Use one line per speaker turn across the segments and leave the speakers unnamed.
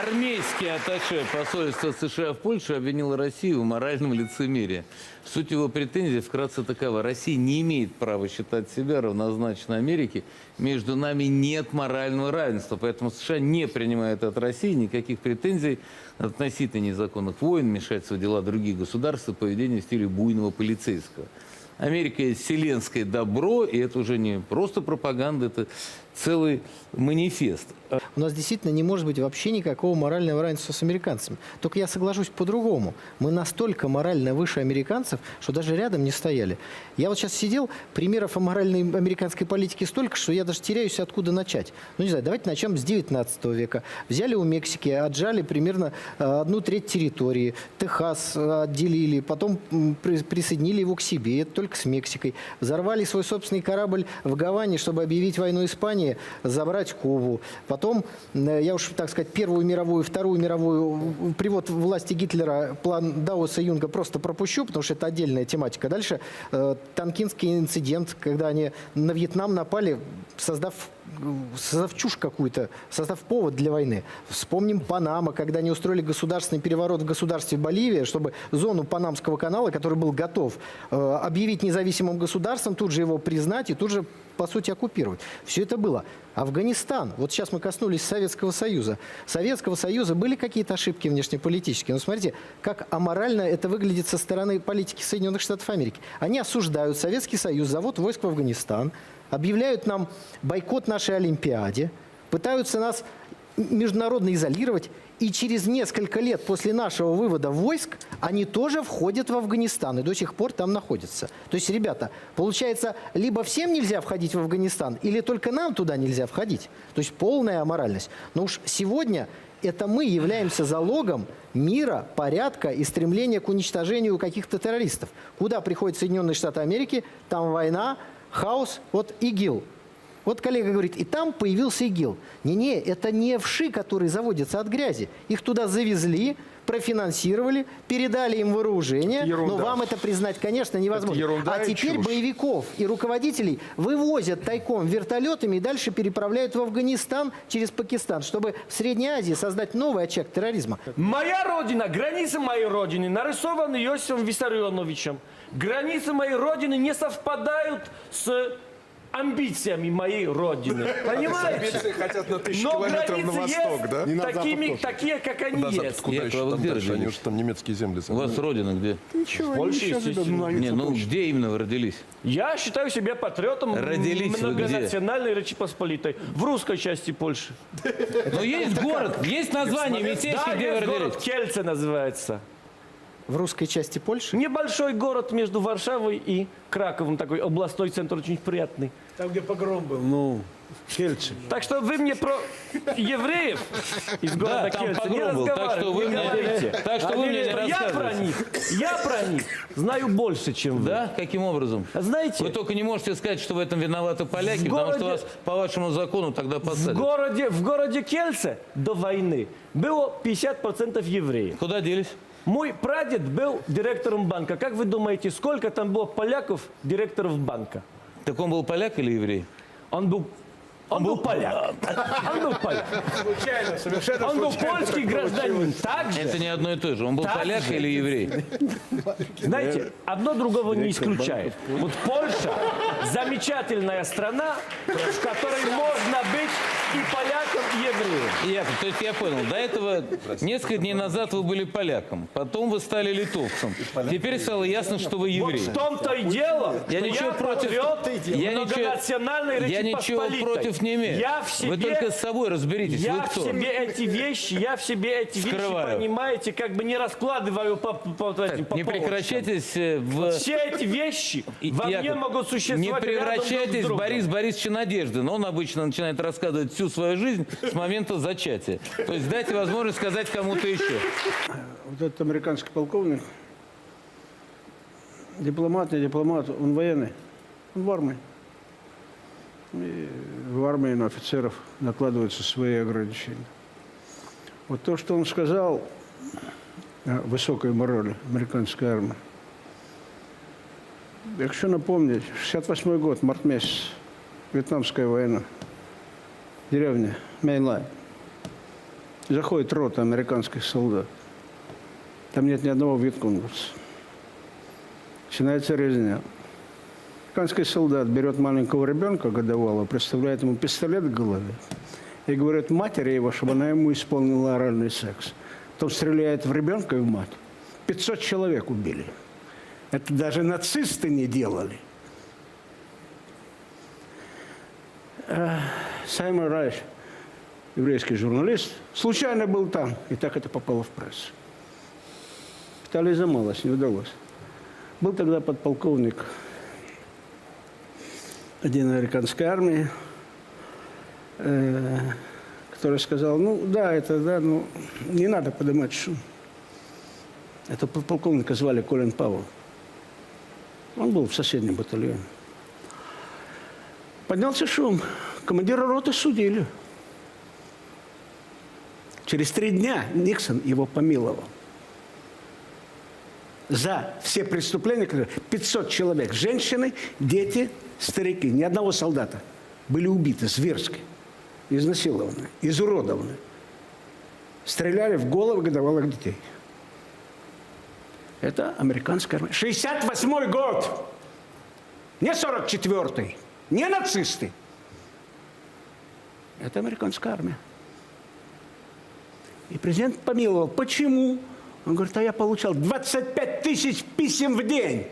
Армейский атташе посольства США в Польше обвинил Россию в моральном лицемерии. Суть его претензий вкратце такова. Россия не имеет права считать себя равнозначной Америке. Между нами нет морального равенства. Поэтому США не принимает от России никаких претензий относительно незаконных войн, вмешательства в дела других государств и поведения в стиле буйного полицейского. Америка есть вселенское добро, и это уже не просто пропаганда, это целый манифест.
У нас действительно не может быть вообще никакого морального равенства с американцами. Только я соглашусь по-другому. Мы настолько морально выше американцев, что даже рядом не стояли. Я вот сейчас сидел, примеров о моральной американской политике столько, что я даже теряюсь, откуда начать. Ну, не знаю, давайте начнем с 19 века. Взяли у Мексики, отжали примерно э, одну треть территории. Техас э, отделили, потом присоединили его к себе. Только с Мексикой. Взорвали свой собственный корабль в Гаване, чтобы объявить войну Испании, забрать Кубу. Потом, э, я уж, так сказать, Первую мировую, Вторую мировую, привод власти Гитлера, план Дауса Юнга просто пропущу, потому что это отдельная тематика. Дальше э, Танкинский инцидент, когда они на Вьетнам напали, создав, создав какую-то, создав повод для войны. Вспомним Панама, когда они устроили государственный переворот в государстве Боливия, чтобы зону Панамского канала, который был готов э, объявить независимым государством, тут же его признать и тут же по сути, оккупировать. Все это было. Афганистан. Вот сейчас мы коснулись Советского Союза. Советского Союза были какие-то ошибки внешнеполитические. Но смотрите, как аморально это выглядит со стороны политики Соединенных Штатов Америки. Они осуждают Советский Союз, завод войск в Афганистан, объявляют нам бойкот нашей Олимпиаде, пытаются нас международно изолировать, и через несколько лет после нашего вывода войск они тоже входят в Афганистан и до сих пор там находятся. То есть, ребята, получается, либо всем нельзя входить в Афганистан, или только нам туда нельзя входить. То есть полная аморальность. Но уж сегодня это мы являемся залогом мира, порядка и стремления к уничтожению каких-то террористов. Куда приходят Соединенные Штаты Америки, там война, хаос, вот ИГИЛ. Вот коллега говорит, и там появился ИГИЛ. Не-не, это не вши, которые заводятся от грязи. Их туда завезли, профинансировали, передали им вооружение.
Ерунда.
Но вам это признать, конечно, невозможно.
Это ерунда
а теперь
чушь.
боевиков и руководителей вывозят тайком вертолетами и дальше переправляют в Афганистан через Пакистан, чтобы в Средней Азии создать новый очаг терроризма.
Моя родина, границы моей родины нарисованы Иосифом Виссарионовичем. Границы моей родины не совпадают с амбициями моей родины. Понимаете?
Амбиции хотят на тысячу
Но
километров на
границы
восток,
есть
да?
И на запад
такими,
тоже.
такие, как они
На запад
есть.
куда
Яков,
еще
а вы
там
где
дальше? Они
родились?
уже там немецкие земли
У вас родина где?
Ничего, они
Польше,
сейчас
естественно.
обновятся
Не, ну где именно вы родились?
Я считаю себя патриотом
Родились вы где?
многонациональной Речи Посполитой. В русской части Польши.
Ну есть город, есть название местечко,
Да,
где вы
есть город
родились.
Кельце называется.
В русской части Польши
Небольшой город между Варшавой и Краковым. Такой областной центр очень приятный.
Там, где погром был, ну, Кельце.
Так что вы мне про евреев из города
Да, там
Кельце не
погром был, так что вы
разговаривайте, не
мне-
говорите.
так что вы мне не
Я про
рассказывайте.
них, я про них знаю больше, чем вы.
Да? Каким образом?
А Знаете,
Вы только не можете сказать, что в этом виноваты поляки,
В
потому что
городе-
вас по вашему закону тогда
в
посадят.
городе, в городе Кельце до войны было 50% евреев.
Куда делись?
Мой прадед был директором банка. Как вы думаете, сколько там было поляков директоров банка?
Так он был поляк или еврей?
Он был, он был поляк. Он был поляк.
Случайно, совершенно
Он был
случайно
польский
так
гражданин. Также,
Это не одно и то же. Он был
Так
поляк
же.
или еврей?
знаете, одно другого не исключает. Вот Польша замечательная страна, в которой можно быть и поляком, и евреем.
Яков, то есть я понял, до этого несколько дней назад вы были поляком, потом вы стали литовцем. Теперь стало ясно, что вы
Вот
еврей.
в том-то и дело,
Я
что
ничего
я
против-
патриот
я ничего-
многонациональной
Я ничего против не имею.
Я в себе,
Вы только с собой разберитесь.
я
Вы
в
кто?
себе эти вещи, я в себе эти
Скрываю.
вещи, понимаете, как бы не раскладываю по, по, по этим, по
Не
полочкам.
прекращайтесь э, в...
Все эти вещи во мне
Яков,
могут существовать
Не превращайтесь в. Борис Борисовича Надеждина. Он обычно начинает рассказывать всю свою жизнь с момента зачатия. То есть дайте возможность сказать кому-то еще.
Вот этот американский полковник, дипломат, не дипломат, он военный, он в армии. И в армии на офицеров накладываются свои ограничения. Вот то, что он сказал о высокой морали американской армии. Якщо напомнить, 68 год, март месяц, Вьетнамская война, деревня Мейнлайн. заходит рота американских солдат. Там нет ни одного вьетконговца. Начинается резня. Американский солдат берет маленького ребенка годовалого, представляет ему пистолет к голове и говорит матери его, чтобы она ему исполнила оральный секс. Потом стреляет в ребенка и в мать. 500 человек убили. Это даже нацисты не делали. Саймон Райш, еврейский журналист, случайно был там, и так это попало в прессу. Стали замалось, не удалось. Был тогда подполковник один американской армии, э, который сказал, ну да, это да, ну не надо поднимать шум. Это полковника звали Колин Пауэлл. Он был в соседнем батальоне. Поднялся шум. Командира роты судили. Через три дня Никсон его помиловал. За все преступления, которые 500 человек, женщины, дети, старики, ни одного солдата были убиты зверски, изнасилованы, изуродованы. Стреляли в головы годовалых детей. Это американская армия. 68 год! Не 44-й, не нацисты. Это американская армия. И президент помиловал. Почему? Он говорит, а я получал 25 тысяч писем в день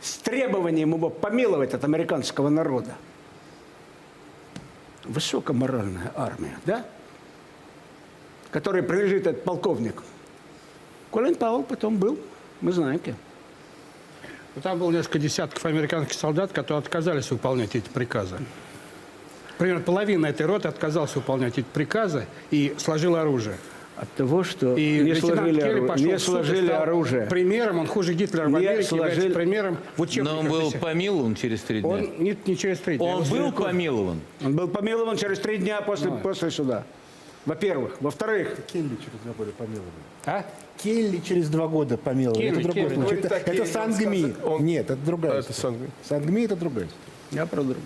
с требованием его помиловать от американского народа. Высокоморальная армия, да? Которой принадлежит этот полковник. Колин Пауэлл потом был, мы знаем кем.
Ну, Там было несколько десятков американских солдат, которые отказались выполнять эти приказы. Примерно половина этой роты отказалась выполнять эти приказы и сложила оружие.
От того, что
И
не сложили,
Керри
ору-
пошел
не
в суд
сложили
стал
оружие.
Примером, он хуже Гитлера в
Не
Америке, является
сложили-
примером в учебниках.
Но он был помилован через три дня.
Он не, не через три дня.
Он
его
был
далеко-
помилован.
Он был помилован через три дня после,
Ну.
после суда. Во-первых. Во-вторых,
Келли через два года помиловали.
А?
Келли через два года помиловали.
Келли,
это другой
Келли.
случай.
Говорит,
Это, это
он
Сангми.
он-
Нет, это другая.
Это
история.
Сангми.
Сангми это другая.
я про другое.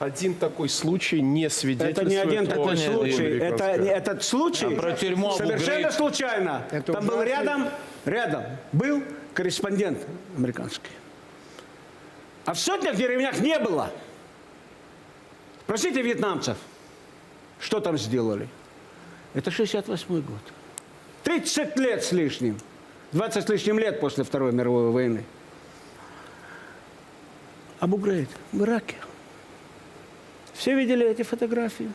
Один такой случай не свидетельствует
Это не один такой случай. Это, этот случай
А про тюрьму
совершенно случайно.
Это
Там был рядом, рядом был корреспондент американский. А в сотнях деревнях не было. Спросите вьетнамцев, что там сделали. Это 68 год. 30 лет с лишним. 20 с лишним лет после Второй мировой войны. Абу Грейб в Ираке. Все видели эти фотографии?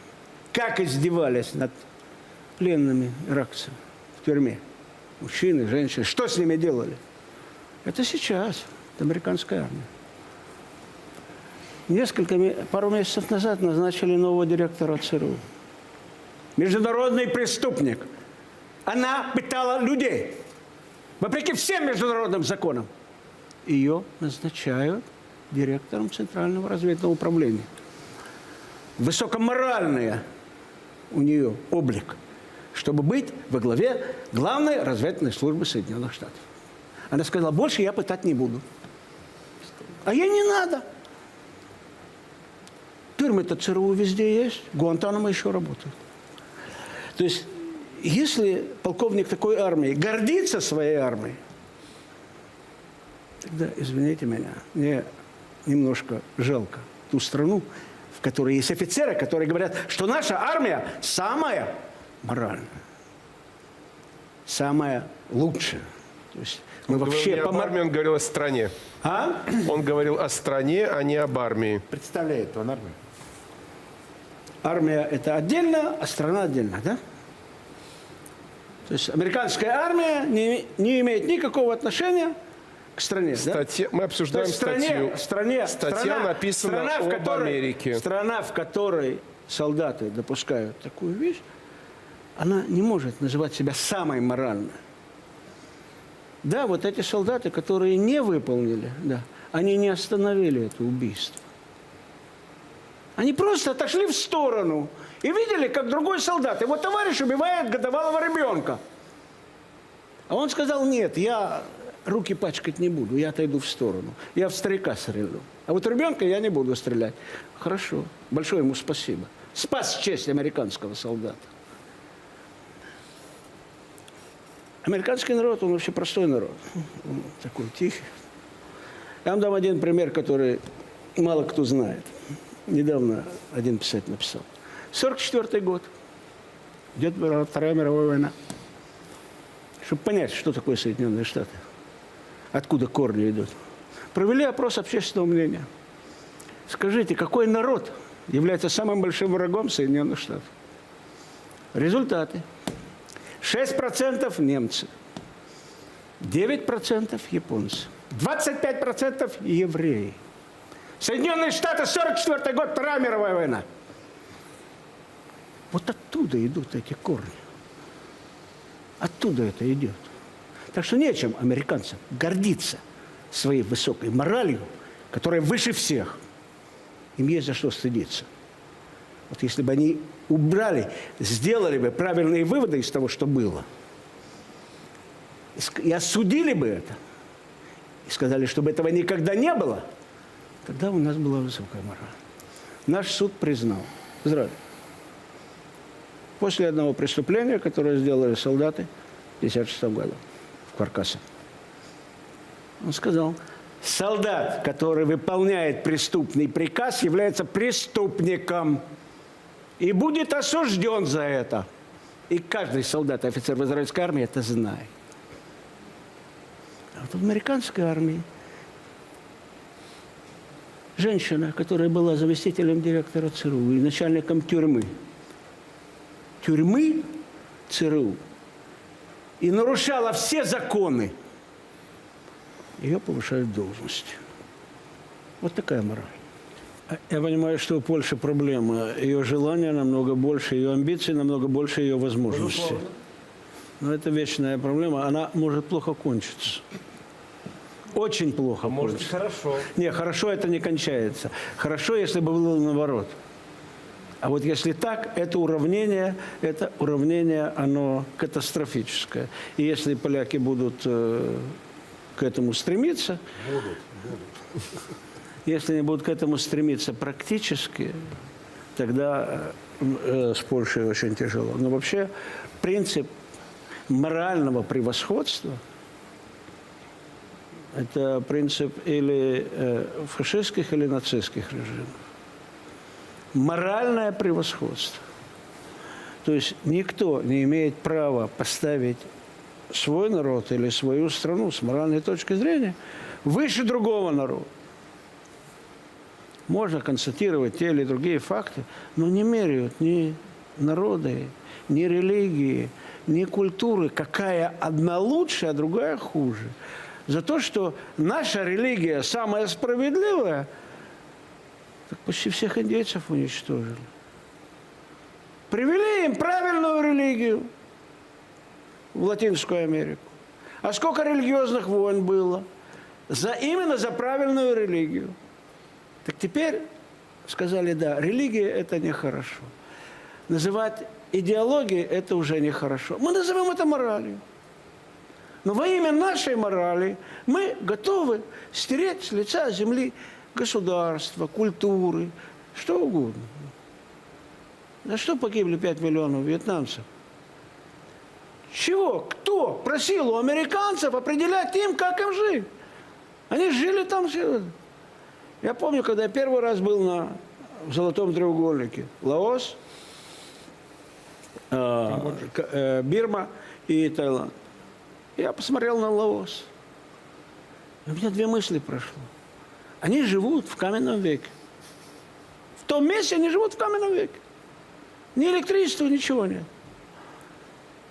Как издевались над пленными иракцами в тюрьме. Мужчины, женщины. Что с ними делали? Это сейчас. Это американская армия. Несколько, пару месяцев назад назначили нового директора ЦРУ. Международный преступник. Она пытала людей. Вопреки всем международным законам. Ее назначают директором Центрального разведного управления высокоморальная у нее облик, чтобы быть во главе главной разведывательной службы Соединенных Штатов. Она сказала, больше я пытать не буду. А ей не надо. Тюрьмы-то ЦРУ везде есть, Гуантанамо еще работает. То есть, если полковник такой армии гордится своей армией, тогда, извините меня, мне немножко жалко ту страну, в которой есть офицеры, которые говорят, что наша армия самая моральная, самая лучшая. То есть мы
Он говорил
вообще
не
по
об армии, он говорил о стране.
А?
Он говорил о стране, а не об армии.
Представляет он армию.
Армия это отдельно, а страна отдельно, да? То есть американская армия не, не имеет никакого отношения к стране. да?
Статья- мы
То
обсуждаем
есть стране,
статью.
стране,
Статья
страна,
написана
страна, в
об
которой-
Америке.
Страна, в которой солдаты допускают такую вещь, она не может называть себя самой моральной. Да, вот эти солдаты, которые не выполнили, да, они не остановили это убийство. Они просто отошли в сторону и видели, как другой солдат, его товарищ убивает годовалого ребенка. А он сказал, нет, я руки пачкать не буду, я отойду в сторону. Я в старика стрелю. А вот ребенка я не буду стрелять. Хорошо, большое ему спасибо. Спас честь американского солдата. Американский народ, он вообще простой народ. Он такой тихий. Я вам дам один пример, который мало кто знает. Недавно один писатель написал. 44 год. Идет Вторая мировая война. Чтобы понять, что такое Соединенные Штаты. Откуда корни идут. Провели опрос общественного мнения. Скажите, какой народ является самым большим врагом Соединенных Штатов? Результаты. 6% немцы, 9% японцы, 25% евреи. Соединенные Штаты, 44 год, Вторая мировая война. Вот оттуда идут эти корни. Оттуда это идет. Так что нечем американцам гордиться своей высокой моралью, которая выше всех. Им есть за что стыдиться. Вот если бы они убрали, сделали бы правильные выводы из того, что было, и осудили бы это, и сказали, чтобы этого никогда не было, тогда у нас была высокая мораль. Наш суд признал. Израиль. После одного преступления, которое сделали солдаты в 1956 году в Каркасе, он сказал, солдат, который выполняет преступный приказ, является преступником и будет осужден за это. И каждый солдат офицер в израильской армии это знает. А вот в американской армии женщина, которая была заместителем директора ЦРУ и начальником тюрьмы, тюрьмы ЦРУ, и нарушала все законы, ее повышают в должности. Вот такая мораль. А Я понимаю, что у Польши проблема. Ее желания намного больше, ее амбиции намного больше ее возможностей. Но это вечная проблема. Она может плохо кончиться. Очень плохо
Может,
кончится.
хорошо.
Не, хорошо это не кончается. Хорошо, если бы было наоборот. А вот если так, это уравнение, это уравнение, оно катастрофическое. И если поляки будут э, к этому стремиться, если они будут к этому стремиться практически, тогда э, с Польшей очень тяжело. Но вообще принцип морального превосходства – это принцип или э, фашистских, или нацистских режимов. Моральное превосходство. То есть никто не имеет права поставить свой народ или свою страну с моральной точки зрения выше другого народа. Можно констатировать те или другие факты, но не меряют ни народы, ни религии, ни культуры, какая одна лучше, а другая хуже. За то, что наша религия самая справедливая, так почти всех индейцев уничтожили. Привели им правильную религию в Латинскую Америку. А сколько религиозных войн было? За, именно за правильную религию. Так теперь сказали, да, религия – это нехорошо. Называть идеологией – это уже нехорошо. Мы назовем это моралью. Но во имя нашей морали мы готовы стереть с лица земли государства, культуры, что угодно. За что погибли 5 миллионов вьетнамцев? Чего? Кто просил у американцев определять им, как им жить? Они жили там все. Я помню, когда я первый раз был на в Золотом треугольнике. Лаос, э, К- э, Бирма и Таиланд. Я посмотрел на Лаос. У меня две мысли прошло. Они живут в каменном веке. В том месте они живут в каменном веке. Ни электричества, ничего нет.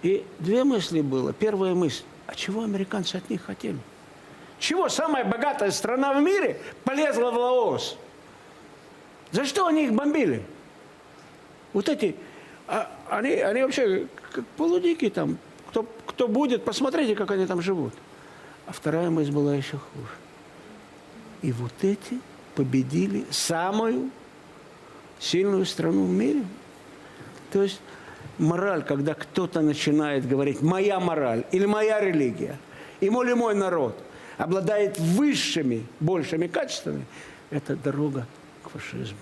И две мысли было. Первая мысль, а чего американцы от них хотели? Чего самая богатая страна в мире полезла в Лаос? За что они их бомбили? Вот эти, а, они, они вообще как полудики там. Кто, кто будет, посмотрите, как они там живут. А вторая мысль была еще хуже. И вот эти победили самую сильную страну в мире. То есть мораль, когда кто-то начинает говорить «моя мораль» или «моя религия», и мой или мой народ обладает высшими, большими качествами, это дорога к фашизму.